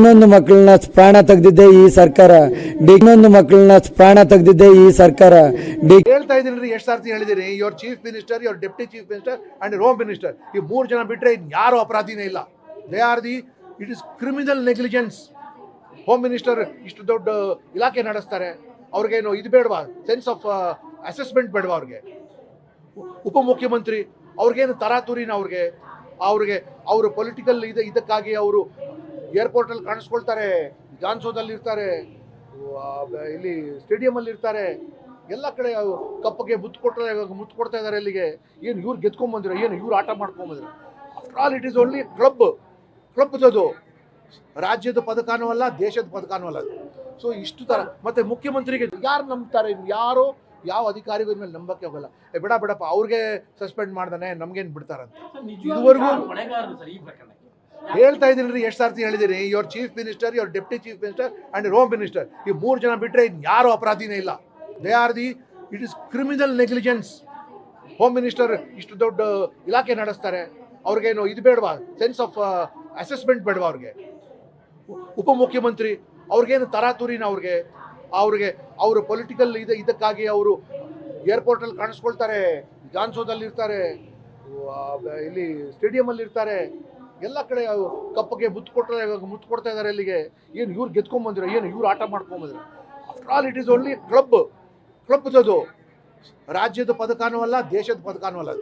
ಇನ್ನೊಂದು ಮಕ್ಕಳನ್ನ ಪ್ರಾಣ ತೆಗೆದಿದ್ದೆ ಈ ಸರ್ಕಾರ. ಇನ್ನೊಂದು ಮಕ್ಕಳನ್ನ ಪ್ರಾಣ ತೆಗೆದಿದ್ದೆ ಈ ಸರ್ಕಾರ. ಹೇಳ್ತಾ ಇದ್ದೀನಿ ಎಷ್ಟು ಸಾರ್ತಿ ಹೇಳಿದಿರಿ your chief minister your deputy chief minister and home minister ಈ ಮೂರು ಜನ ಬಿಟ್ಟರೆ ಯಾರು ಅಪರಾಧಿನೇ ಇಲ್ಲ. They are the it is criminal negligence home minister ಇಷ್ಟು ದೊಡ್ಡ ಇಲಾಖೆ ನಡೆಸ್ತಾರೆ. ಅವ್ರಿಗೇನು ಇದು ಬೇಡವಾ? ಸೆನ್ಸ್ ಆಫ್ ಅಸೆಸ್ಮೆಂಟ್ ಬೇಡವಾ ಅವ್ರಿಗೆ? ಉಪ ಉಪಮುಖ್ಯಮಂತ್ರಿ ಅವ್ರಿಗೇನು ತರಾತುರಿನ ಅವ್ರಿಗೆ? ಅವ್ರಿಗೆ ಅವರು ಪೊಲಿಟಿಕಲ್ ಇದೆ ಇದಕ್ಕಾಗಿ ಅವರು ಏರ್ಪೋರ್ಟಲ್ಲಿ ಕಾಣಿಸ್ಕೊಳ್ತಾರೆ ಜಾನ್ಸೋದಲ್ಲಿ ಇರ್ತಾರೆ ಇಲ್ಲಿ ಸ್ಟೇಡಿಯಂ ಸ್ಟೇಡಿಯಮಲ್ಲಿ ಇರ್ತಾರೆ. ಎಲ್ಲ ಕಡೆ ಕಪ್ಪಗೆ ಮುತ್ತು ಕೊಟ್ಟರೆ ಮುತ್ತು ಕೊಡ್ತಾ ಇದ್ದಾರೆ ಅಲ್ಲಿಗೆ. ಏನು ಇವ್ರು ಗೆದ್ಕೊಂಬಂದಿರೋ ಏನು ಇವ್ರು ಆಟ ಮಾಡ್ಕೊಂಬಂದಿರೋ after all it is only club ಕ್ಲಬ್ದದು ರಾಜ್ಯದ ಪದಕನೂ ಅಲ್ಲ ದೇಶದ ಪದಕನೂ ಅಲ್ಲ ಅದು. ಸೊ ಇಷ್ಟು ಥರ ಮತ್ತೆ ಮುಖ್ಯಮಂತ್ರಿಗೆ ಯಾರು ನಂಬ್ತಾರೆ? ಯಾರು ಯಾವ ಅಧಿಕಾರಿಗಳ ಮೇಲೆ ನಂಬಕ್ಕೆ ಹೋಗಲ್ಲ. ಬಿಡ ಬಿಡಪ್ಪ ಅವ್ರಿಗೆ ಸಸ್ಪೆಂಡ್ ಮಾಡ್ದಾನೆ ನಮ್ಗೇನು ಬಿಡ್ತಾರಂತ? ಇದುವರೆಗೂ ಹೇಳ್ತಾ ಇದ್ದೀನಿ ಎಷ್ಟು ಸಾರ್ತಿ ಹೇಳಿದ್ದೀನಿ. Your chief minister your deputy chief minister and home minister ಈ ಮೂರು ಜನ ಬಿಟ್ಟರೆ ಯಾರು ಅಪರಾಧಿನೇ ಇಲ್ಲ. They are the it is criminal negligence home minister ಇಷ್ಟು ದೊಡ್ಡ ಇಲಾಖೆ ನಡೆಸ್ತಾರೆ. ಅವ್ರಿಗೇನು ಇದು ಬೇಡವಾ? ಸೆನ್ಸ್ ಆಫ್ ಅಸೆಸ್ಮೆಂಟ್ ಬೇಡವಾ ಅವ್ರಿಗೆ? ಉಪಮುಖ್ಯಮಂತ್ರಿ ಅವ್ರಿಗೇನು ತರಾತುರಿನ ಅವ್ರಿಗೆ? ಅವ್ರಿಗೆ, ಅವರು ಪೊಲಿಟಿಕಲ್ ಇದು, ಇದಕ್ಕಾಗಿ ಅವರು ಏರ್ಪೋರ್ಟಲ್ಲಿ ಕಾಣಿಸ್ಕೊಳ್ತಾರೆ. ಜಾನ್ಸೋದಲ್ಲಿ ಇರ್ತಾರೆ ಇಲ್ಲಿ ಸ್ಟೇಡಿಯಮಲ್ಲಿ ಇರ್ತಾರೆ ಎಲ್ಲ ಕಡೆ ಕಪ್ಪಗೆ ಮುತ್ತು ಕೊಟ್ಟರೆ ಮುತ್ತು ಕೊಡ್ತಾ ಇದ್ದಾರೆ ಇಲ್ಲಿಗೆ. ಏನು ಇವ್ರು ಗೆದ್ಕೊಂಬಂದಿರೋ ಏನು ಇವ್ರು ಆಟ ಮಾಡ್ಕೊಂಬಂದಿರೋ after all it is only club ಕ್ಲಬ್ದದು ರಾಜ್ಯದ ಪದಕನೂ ಅಲ್ಲ, ದೇಶದ ಪದಕನೂ ಅಲ್ಲ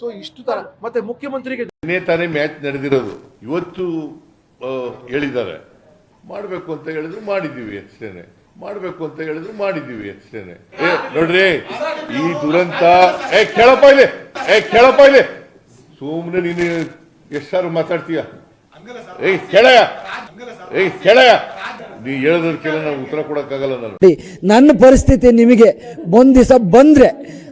ಸೊ ಇಷ್ಟು ಥರ ಮತ್ತೆ ಮುಖ್ಯಮಂತ್ರಿಗೆ ತಾನೇ ಮ್ಯಾಚ್ ನಡೆದಿರೋದು. ಇವತ್ತು ಹೇಳಿದ್ದಾರೆ. ಮಾಡಬೇಕು ಅಂತ ಹೇಳಿದ್ರು ಮಾಡಿದ್ದೀವಿ ಅಷ್ಟೇನೆ. ಮಾಡಬೇಕು ಅಂತ ಹೇಳಿದ್ರು ಮಾಡಿದ್ದೀವಿ ಅಷ್ಟೇನೆ. ನೋಡ್ರಿ, ಈ ದುರಂತ ಏ, ಕೇಳಪ್ಪ ಇಲ್ಲಿ. ಏ, ಕೇಳಪ್ಪ ಇಲ್ಲಿ. ಸುಮ್ಮನೆ ನೀನು ಎಷ್ಟಾರು ಮಾತಾಡ್ತೀಯ? ಏಯ್ ಕೇಳಯ್ಯ ಏಯ್ ಕೇಳಯ್ಯ ನೀ ಹೇಳೋದ್ರ ಕೇಳ ನಾವು ಉತ್ತರ ಕೊಡಕ್ಕಾಗಲ್ಲ ನಾನು. ನನ್ನ ಪರಿಸ್ಥಿತಿ ನಿಮಗೆ ಒಂದು ದಿವಸ ಬಂದರೆ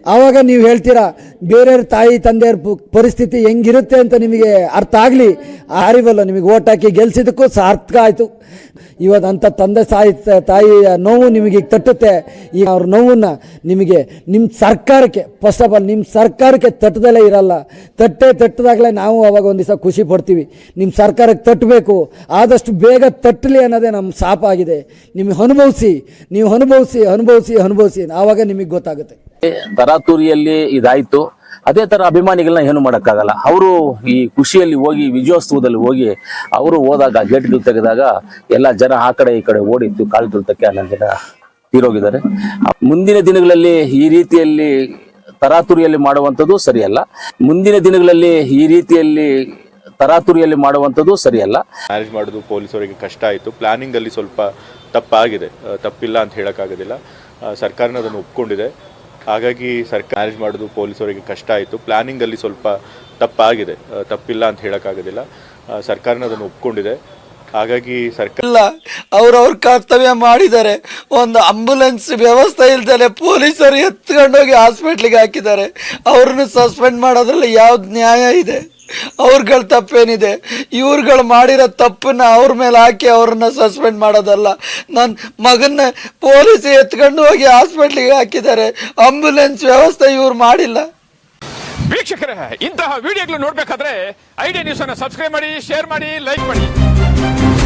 ಆವಾಗ ನೀವು ಹೇಳ್ತೀರಾ, ಬೇರೆಯವ್ರ ತಾಯಿ, ತಂದೆಯವ್ರ ಪರಿಸ್ಥಿತಿ ಹೆಂಗಿರುತ್ತೆ ಅಂತ ನಿಮಗೆ ಅರ್ಥ ಆಗಲಿ. ಅರಿವಲ್ಲ ನಿಮಗೆ ಓಟ್ ಹಾಕಿ ಗೆಲ್ಸಿದ್ದಕ್ಕೂ ಸಾರ್ಥಕ ಆಯಿತು. ಇವತ್ತು ಅಂಥ ತಂದೆ ಸಾಯಿ ತಾಯಿಯ ನೋವು ನಿಮಗೆ ತಟ್ಟುತ್ತೆ. ಈಗ ಅವ್ರ ನೋವನ್ನು ನಿಮಗೆ ನಿಮ್ಮ ಸರ್ಕಾರಕ್ಕೆ ಫಸ್ಟ್ ಆಫ್ ಆಲ್ ನಿಮ್ಮ ಸರ್ಕಾರಕ್ಕೆ ತಟ್ಟದಲ್ಲೇ ಇರಲ್ಲ. ತಟ್ಟೆ ತಟ್ಟದಾಗಲೇ ನಾವು ಅವಾಗ ಒಂದು ದಿವಸ ಖುಷಿ ಪಡ್ತೀವಿ. ನಿಮ್ಮ ಸರ್ಕಾರಕ್ಕೆ ತಟ್ಟಬೇಕು ಆದಷ್ಟು ಬೇಗ ತಟ್ಟಲಿ ಅನ್ನೋದೇ ನಮ್ಮ ಶಾಪ ಆಗಿದೆ. ನಿಮಗೆ ಅನುಭವಿಸಿ, ನೀವು ಅನುಭವಿಸಿ ಅನುಭವಿಸಿ ಅನುಭವಿಸಿ. ಆವಾಗ ನಿಮಗೆ ಗೊತ್ತಾಗುತ್ತೆ. ತರಾತುರಿಯಲ್ಲಿ ಇದಾಯ್ತು. ಅದೇ ತರ ಅಭಿಮಾನಿಗಳನ್ನ ಏನು ಮಾಡಕ್ಕಾಗಲ್ಲ. ಅವರು ಈ ಖುಷಿಯಲ್ಲಿ ಹೋಗಿ, ವಿಜಯೋತ್ಸವದಲ್ಲಿ ಹೋಗಿ, ಅವರು ಹೋದಾಗ ಗೇಟ್ಗಳು ತೆಗೆದಾಗ ಎಲ್ಲ ಜನ ಆ ಕಡೆ ಈ ಕಡೆ ಓಡಿದ್ದು, ಕಾಲು ತುಳಿತಕ್ಕೆ ಹನ್ನೊಂದು ಜನ ತೀರೋಗಿದ್ದಾರೆ. ಮುಂದಿನ ದಿನಗಳಲ್ಲಿ ಈ ರೀತಿಯಲ್ಲಿ ತರಾತುರಿಯಲ್ಲಿ ಮಾಡುವಂಥದ್ದು ಸರಿಯಲ್ಲ. ಮುಂದಿನ ದಿನಗಳಲ್ಲಿ ಈ ರೀತಿಯಲ್ಲಿ ತರಾತುರಿಯಲ್ಲಿ ಮಾಡುವಂಥದ್ದು ಸರಿಯಲ್ಲ. ಮ್ಯಾನೇಜ್ ಮಾಡೋದು ಪೊಲೀಸರಿಗೆ ಕಷ್ಟ ಆಯಿತು. ಪ್ಲಾನಿಂಗಲ್ಲಿ ಸ್ವಲ್ಪ ತಪ್ಪಾಗಿದೆ. ತಪ್ಪಿಲ್ಲ ಅಂತ ಹೇಳೋಕ್ಕಾಗೋದಿಲ್ಲ. ಸರ್ಕಾರನ ಅದನ್ನು ಒಪ್ಕೊಂಡಿದೆ. ಹಾಗಾಗಿ ಸರ್ಕಾರ ಮ್ಯಾನೇಜ್ ಮಾಡೋದು ಪೊಲೀಸರಿಗೆ ಕಷ್ಟ ಆಯಿತು. ಪ್ಲಾನಿಂಗಲ್ಲಿ ಸ್ವಲ್ಪ ತಪ್ಪಾಗಿದೆ. ತಪ್ಪಿಲ್ಲ ಅಂತ ಹೇಳೋಕ್ಕಾಗೋದಿಲ್ಲ. ಸರ್ಕಾರನ ಅದನ್ನು ಒಪ್ಕೊಂಡಿದೆ. ಹಾಗಾಗಿ ಸರ್ಕಾರ ಇಲ್ಲ ಅವ್ರವ್ರ ಕರ್ತವ್ಯ ಮಾಡಿದ್ದಾರೆ. ಒಂದು ಆಂಬುಲೆನ್ಸ್ ವ್ಯವಸ್ಥೆ ಇಲ್ದೇನೆ ಪೊಲೀಸರು ಎತ್ಕೊಂಡೋಗಿ ಹಾಸ್ಪಿಟ್ಲಿಗೆ ಹಾಕಿದ್ದಾರೆ. ಅವ್ರನ್ನ ಸಸ್ಪೆಂಡ್ ಮಾಡೋದ್ರಲ್ಲಿ ಯಾವ್ದು ನ್ಯಾಯ ಇದೆ? ಅವ್ರಗಳ ತಪ್ಪೇನಿದೆ. ಇವ್ರುಗಳು ಮಾಡಿರೋ ತಪ್ಪನ್ನ ಅವ್ರ ಮೇಲೆ ಹಾಕಿ ಅವ್ರನ್ನ ಸಸ್ಪೆಂಡ್ ಮಾಡೋದಲ್ಲ. ನನ್ನ ಮಗನ್ನ ಪೊಲೀಸ್ ಎತ್ಕೊಂಡು ಹೋಗಿ ಹಾಸ್ಪಿಟ್ಲಿಗೆ ಹಾಕಿದ್ದಾರೆ. ಆಂಬುಲೆನ್ಸ್ ವ್ಯವಸ್ಥೆ ಇವ್ರು ಮಾಡಿಲ್ಲ. ವೀಕ್ಷಕರೇ, ಇಂತಹ ವಿಡಿಯೋಗಳು ನೋಡ್ಬೇಕಾದ್ರೆ ಐಡಿಯಾ ನ್ಯೂಸ್ ಅನ್ನು ಸಬ್ಸ್ಕ್ರೈಬ್ ಮಾಡಿ, ಶೇರ್ ಮಾಡಿ, ಲೈಕ್ ಮಾಡಿ.